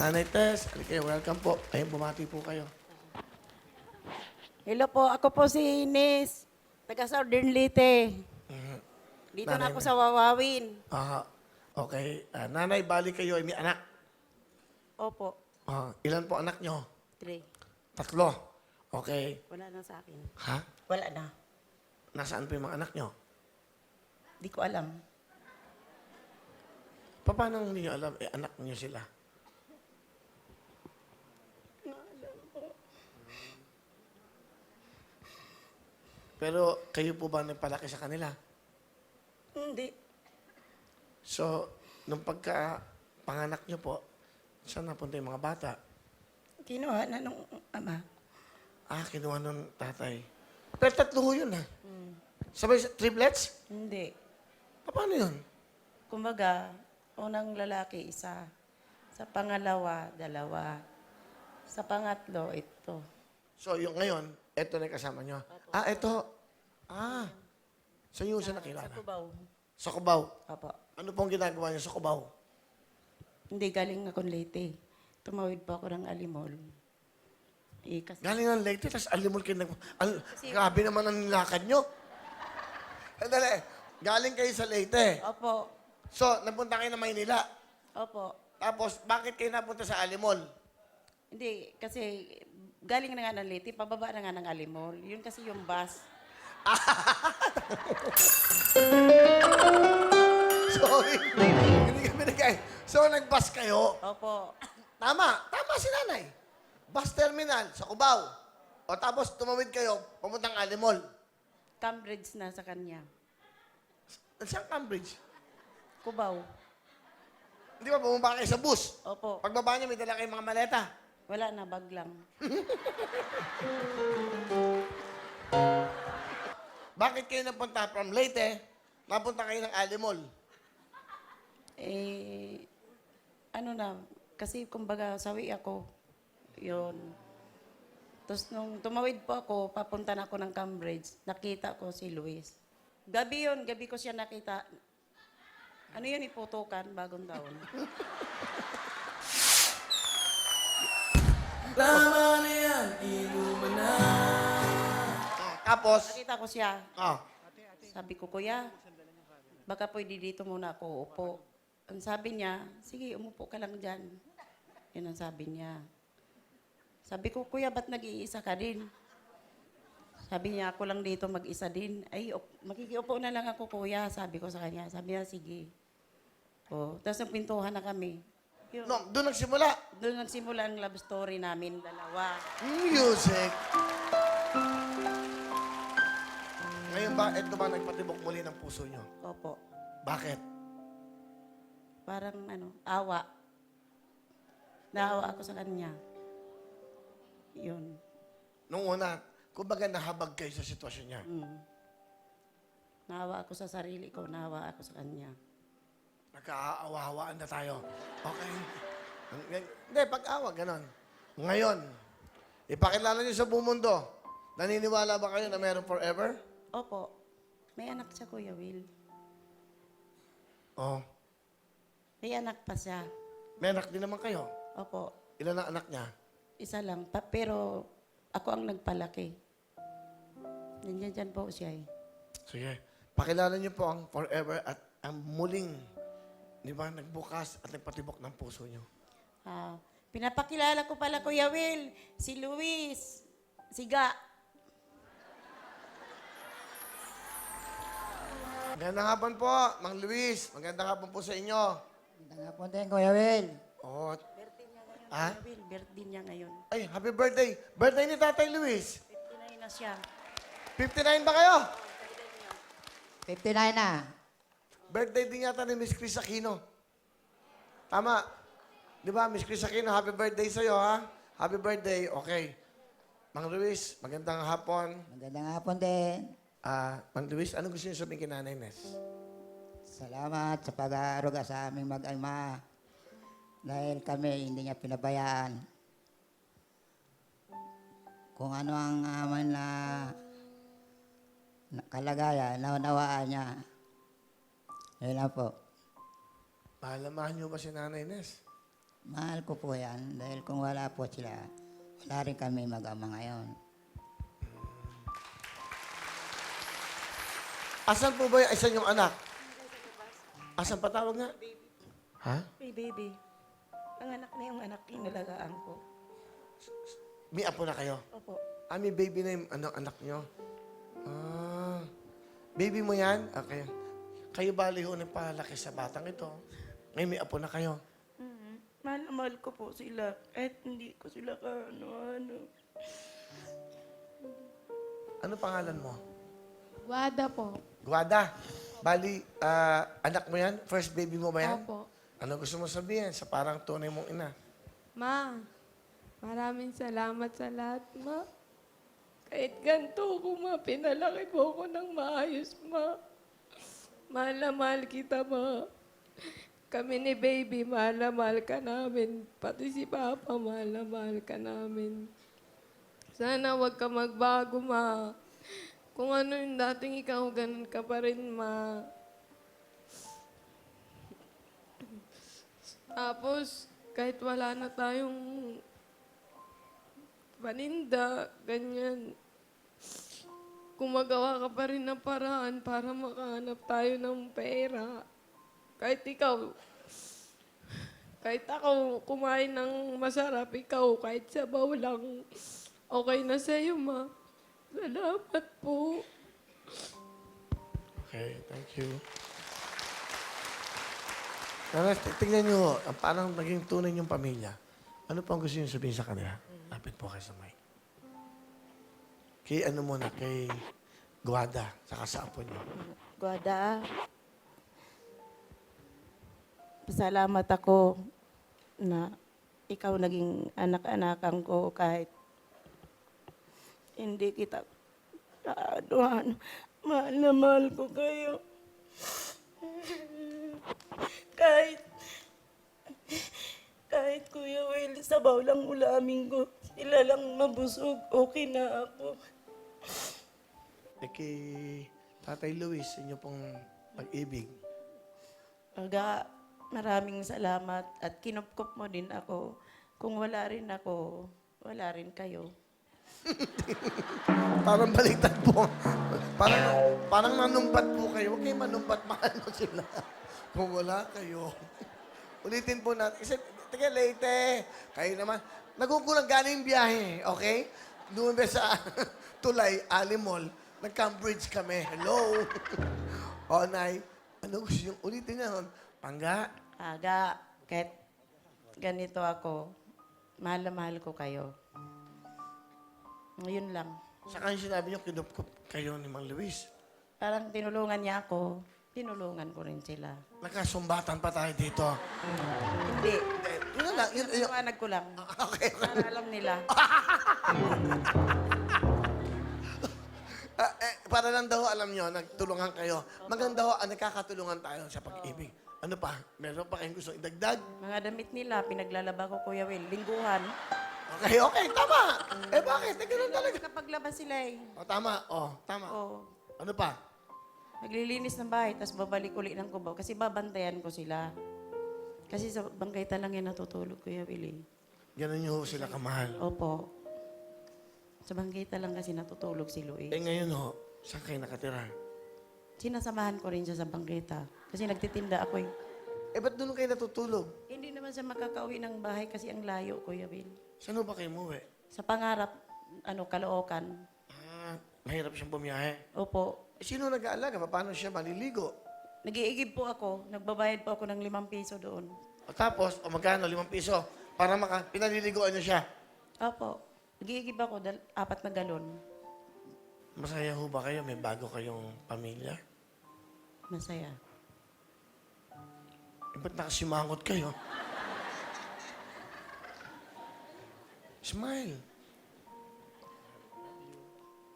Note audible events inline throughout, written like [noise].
Nanay Tess, halika. Welcome po. Ayun, bumati po kayo. Hello po, ako po si Ines. Taga Southern Leyte. Dito na Nanay ako mo. sa Wawawin. Ah, okay. Ah, nanay, bali kayo ay may anak. Opo, Ah, ilan po anak nyo? three. Tatlo. Okay. Wala na sa akin. Ha? Wala na. Nasaan po yung mga anak nyo? Di ko alam. Pa- Paano hindi nyo alam? Eh, anak nyo sila. Pero kayo po ba nagpalaki sa kanila? Hindi. So, nung pagka panganak nyo po, saan napunta yung mga bata? Kinuha na nung ama. Ah, kinuha ng tatay. Pero tatlo ho yun ha. Sabay, triplets? Hindi. Pa- Paano yun? Kumbaga, unang lalaki, isa. Sa pangalawa, dalawa. Sa pangatlo, ito. So, yung ngayon, eto na yung kasama nyo. Ah, eto. Ah. Saan yung siya nakilala? Sa Cubao. Sa Cubao. Opo. Ano pong ginagawa niyo sa Cubao? Hindi, galing ako Leyte. Tumawid po ako ng Alimol. Eh, kasi Galing ng Leyte, tapos alimol kayo nag... Al, grabe naman ang nilakad nyo. Sandali, galing kayo sa Leyte. Opo. So, napunta kayo ng Maynila. Opo. Tapos, bakit kayo napunta sa Alimol? Hindi, kasi galing na nga ng Leyte, pababa na nga ng Alimol. Yun kasi yung bus. [laughs] Sorry. Hindi kami nagkay. So, nag-bus kayo. Opo. Tama. Tama si nanay. Bus terminal sa Cubao. O tapos, tumawid kayo, pamuntang Alimol. Cambridge na sa kanya. Saan Cambridge? Cubao. Hindi ba, bumaba kayo sa bus? Opo. Pagbaba niyo, may dala kayong mga maleta. Wala na, bag lang. Bakit kayo napunta from Leyte, napunta kayo ng Alimol? Eh, ano na, kasi kumbaga sawi ako. Yun. Tapos nung tumawid po ako, papunta na ako ng Cambridge, nakita ko si Luis. Gabi yun, gabi ko siya nakita. Ano yun, iputukan, bagong taon. [laughs] Tapos, Nakita ko siya. ah, Sabi ko, kuya, baka pwede dito muna ako upo. Ang sabi niya, sige, umupo ka lang dyan. Yun ang sabi niya. Sabi ko, kuya, ba't nag-iisa ka din? Sabi niya, ako lang dito mag-isa din. Ay, up- makikiupo na lang ako, kuya. Sabi ko sa kanya. Sabi niya, sige. Oh, tapos nagpintuhan na kami. Yun. no, doon nagsimula. Doon nagsimula ang love story namin, dalawa. Music. Ngayon ba, ito ba nagpatibok muli ng puso nyo? Opo. Bakit? Parang ano, awa. Naawa ako sa kanya. Yun. Nung una, kumbaga nahabag kayo sa sitwasyon niya. Mm. Naawa ako sa sarili ko, naawa ako sa kanya. Nagkaawa-hawaan na tayo. Okay. Hindi, pag-awa, ganon. Ngayon, ipakilala niyo sa buong mundo. Naniniwala ba kayo na meron forever? Opo, may anak siya, Kuya Will. Oh. May anak pa siya. May anak din naman kayo. Opo, Ilan ang anak niya? isa lang. Pa, pero ako ang nagpalaki. Nandiyan dyan po siya eh. Sige. Pakilala niyo po ang forever at ang muling, di ba, nagbukas at nagpatibok ng puso niyo. Ah, pinapakilala ko pala, Kuya Will, si Luis, si Ga. Magandang hapon po, Mang Luis. Magandang hapon po sa inyo. Magandang hapon din, Kuya Will. Oh, Birthday niya ngayon, Ah? Kuya Will. Birthday niya ngayon. ay, happy birthday. Birthday ni Tatay Luis. 59 na siya. 59 ba kayo? 59 na. Birthday din yata ni Miss Chris Aquino. Tama. Di ba, Miss Chris Aquino, happy birthday sa'yo, ha? Happy birthday. Okay. Mang Luis, magandang hapon. Magandang hapon din. Ah, Mang Luis, ano gusto niyo sabihin kay Nanay Nes? Salamat sa pag-aaruga sa aming mag-ama. Dahil kami hindi niya pinabayaan. Kung ano ang amin na, na kalagayan, naunawaan niya. Lang po. Malamahan niyo ba si Nanay Nes? Mahal ko po yan dahil kung wala po sila, wala rin kami mag-ama ngayon. Asan po ba yung isa yung anak? Asan patawag nga? Ha? Hey, baby. Ang anak na yung anak yung nalagaan ko. May apo na kayo? Opo. Ah, may baby na yung ano, anak nyo? Ah. Baby mo yan? Okay. Kayo bali ho nagpalaki sa batang ito. Ngayon may apo na kayo. Mhm. Mahal na mahal ko po sila. Kahit hindi ko sila ka ano-ano. Ano pangalan mo? Wada po. Guada. Bali, ah, anak mo yan? First baby mo ba yan? Opo. Ano gusto mo sabihin sa parang tunay mong ina? Ma, maraming salamat sa lahat, ma. Kahit ganito ko, ma, pinalaki mo ko ng maayos, ma. Mahal na mahal kita, ma. Kami ni baby, mahal na mahal ka namin. Pati si Papa, mahal na mahal ka namin. Sana wag ka magbago, ma. Kung ano yung dating ikaw, ganun ka pa rin, ma. Tapos, kahit wala na tayong paninda, ganyan, gumagawa ka pa rin ng paraan para makahanap tayo ng pera. Kahit ikaw, kahit ako kumain ng masarap, ikaw kahit sabaw lang, okay na sa'yo, ma. Salamat po. Okay, thank you. Nana, t- tingnan nyo, ang parang naging tunay yung pamilya. Ano pang gusto nyo sabihin sa kanila? Lapit po kayo sa mic. Kay ano muna, kay Guada, saka sa apo nyo. Guada, pasalamat ako na ikaw naging anak-anakan ko kahit hindi kita ano, mahal na mahal ko kayo. kahit kahit Kuya Will, sabaw lang ulamin ko. Sila lang mabusog, okay na ako. Eh, kay Tatay Luis, inyo pong pag-ibig. Aga, maraming salamat at kinupkup mo din ako. Kung wala rin ako, wala rin kayo. [laughs] Parang baliktad po. parang, parang nanumbat po kayo. Huwag kayo manumbat, mahal mo sila. [laughs] Kung wala kayo. [laughs] Ulitin po natin. Kasi, teka, late. Kayo naman. Nagugulang galing biyahe, okay? Doon ba sa Tulay, Alimol, nag-Cambridge kami. Hello? [laughs] o, Nay, ano gusto yung ulitin niya nun? Pangga, Aga, kahit ganito ako, mahal na mahal ko kayo. Ngayon lang. saka yung sinabi niyo, kinupkup kayo ni Mang Luis. Parang tinulungan niya ako, tinulungan ko rin sila. Nagkasumbatan pa tayo dito. Hindi. Eh, yun na lang. Yun, yun. Iwanag ko lang. Okay. Para alam nila. [laughs] Ah, eh, para lang daw alam nyo, nagtulungan kayo. Maganda ho, ah, nagkakatulungan tayo sa pag-ibig. Ano pa? Meron pa kayong gusto idagdag? Mga damit nila, pinaglalaba ko, Kuya Will. Lingguhan. Okay, okay, tama. Eh bakit? Eh, ganun talaga. Nakapaglaba sila eh. O, tama. O, tama. Oo. Ano pa? Maglilinis ng bahay, tapos babalik uli ng kubaw. Kasi babantayan ko sila. Kasi sa bangkay lang yan natutulog, Kuya Willie. Ganun nyo ho sila kamahal. Opo. Sa bangkita lang kasi natutulog si Eh Luis. ngayon ho, saan kayo nakatira? Sinasamahan ko rin siya sa bangkita. Kasi nagtitinda ako eh. Eh, ba't doon kayo natutulog? Hindi naman siya makakauwi ng bahay kasi ang layo, Kuya Will. Saan ho ba kayo umuwi? Sa pangarap, ano, kalookan. Ah, mahirap siyang bumiyahe. Opo. Eh, sino nag-aalaga? Paano siya maliligo? Nag-iigib po ako. Nagbabayad po ako ng limang piso doon. O tapos, o magkano? Limang piso. Para maka, pinaliliguan niyo siya. Opo. Nag-iigib ako, dal- apat na galon. Masaya ho ba kayo? May bago kayong pamilya? Masaya. Eh, ba't nakasimangot kayo? Smile.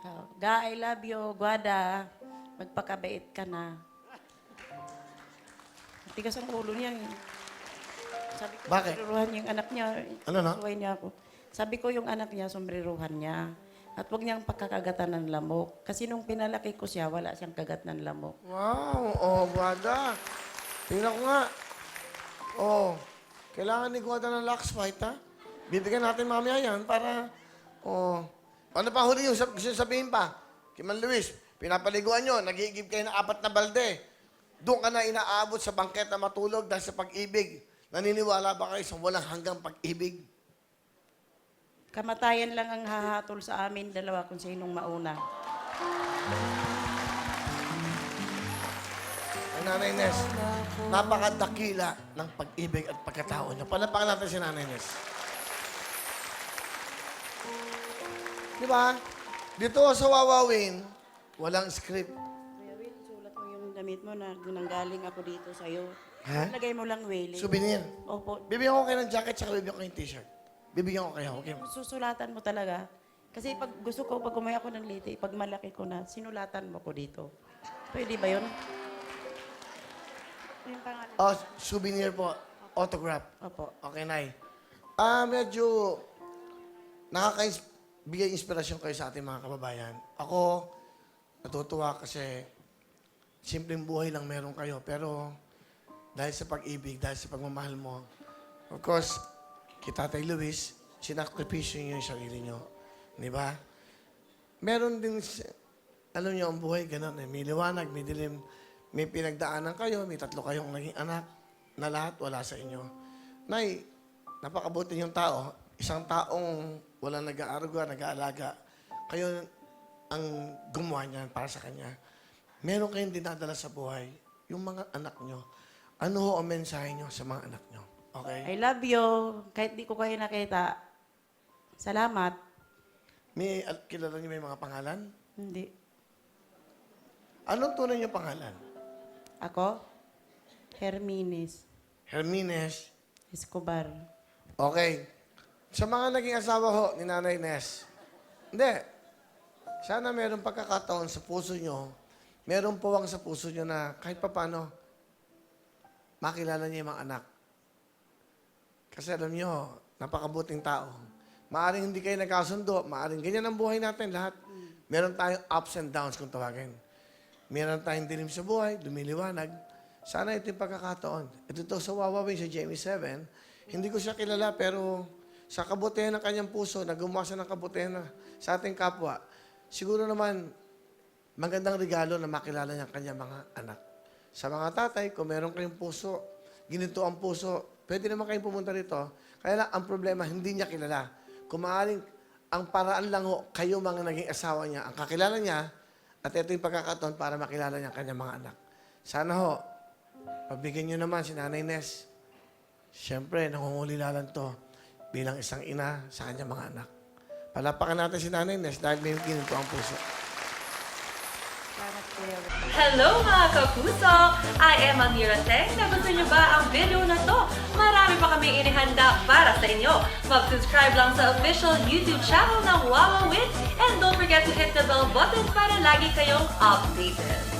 Oh, Ga, I love you. Guada, magpakabait ka na. Tigas ang ulo niya. eh. Sabi ko, Bakit? niya yung anak niya. Ano, no? Suway niya ako. Sabi ko yung anak niya, sombreruhan niya. At huwag niyang pagkakagatan ng lamok. Kasi nung pinalaki ko siya, wala siyang kagat ng lamok. Wow! Oh, Guada. Tingnan ko nga. Oh. Kailangan ni Guada ng Lux Fight, ha? Bibigyan natin mamaya yan para, oh, ano pa huli yung sab- sabihin pa? Kay Man Luis, pinapaliguan nyo, nagigib kayo ng apat na balde. Doon ka na inaabot sa bangketa matulog dahil sa pag-ibig. Naniniwala ba kayo sa walang hanggang pag-ibig? Kamatayan lang ang hahatol sa amin dalawa kung sinong mauna. Ang Nanay Nes, napakadakila ng pag-ibig at pagkatao niya. Palapakan natin si Nanay Nes. Di ba? Dito sa Wawawin, walang script. Kuya Will, sulat mo yung damit mo na nanggaling ako dito sa'yo. Ha? Lagay mo lang, Willie. Souvenir. Opo. Bibigyan ko kayo ng jacket tsaka bibigyan ko yung t-shirt. Bibigyan ko kayo, okay? Susulatan mo talaga. Kasi pag gusto ko, pag kumaya ako ng liti, pag malaki ko na, sinulatan mo ko dito. Pwede ba yun? Yung pangalan. Oh, souvenir po. Autograph. Opo. Okay, Nay. Ah, medyo nakaka-bigay inspirasyon kayo sa ating mga kababayan. Ako, natutuwa kasi simpleng buhay lang meron kayo. Pero dahil sa pag-ibig, dahil sa pagmamahal mo, of course, kita Tatay Luis, sinakripisyo niyo yung sarili niyo. Di ba? Meron din, alam niyo, ang buhay ganun eh. May liwanag, may dilim, may pinagdaanan kayo, may tatlo kayong naging anak, na lahat wala sa inyo. Nay, napakabuti yung tao. Isang taong walang nag-aaruga, nag-aalaga. Kayo ang gumawa niyan para sa kanya. Meron kayong dinadala sa buhay, yung mga anak nyo. Ano ho ang mensahe nyo sa mga anak nyo? Okay? I love you. Kahit di ko kayo nakita. Salamat. May, al- kilala niyo may mga pangalan? Hindi. Anong tunay niyo pangalan? Ako? Hermines Hermines. Escobar. Okay. Sa mga naging asawa ho ni Nanay Nes, hindi. Sana meron pagkakataon sa puso nyo, meron puwang sa puso nyo na kahit papano, makilala niyo yung mga anak. Kasi alam nyo, napakabuting tao. Maaring hindi kayo nagkasundo, maaring ganyan ang buhay natin lahat. Meron tayong ups and downs kung tawagin. Meron tayong dilim sa buhay, lumiliwanag. Sana ito yung pagkakataon. Ito to sa Wawawin sa Jamie 7. Hindi ko siya kilala pero sa kabutihan ng kanyang puso, na gumawa ng kabutihan na, sa ating kapwa, siguro naman magandang regalo na makilala niya ang kanyang mga anak. Sa mga tatay, kung meron kayong puso, ginito ang puso, pwede naman kayong pumunta rito. Kaya lang, ang problema, hindi niya kilala. Kung maaaring, ang paraan lang ho, kayo mga naging asawa niya, ang kakilala niya, at ito yung pagkakataon para makilala niya ang kanyang mga anak. Sana ho, pabigyan niyo naman si Nanay Nes. Siyempre, nangungulila lang to bilang isang ina sa kanyang mga anak. Palapakan natin si Nanay Nes dahil may ginito ang puso. Hello mga kapuso! I am Amira Teng. Nagustuhan niyo ba ang video na to? Marami pa kami inihanda para sa inyo. Mag-subscribe lang sa official YouTube channel ng Wawa Wins and don't forget to hit the bell button para lagi kayong updated.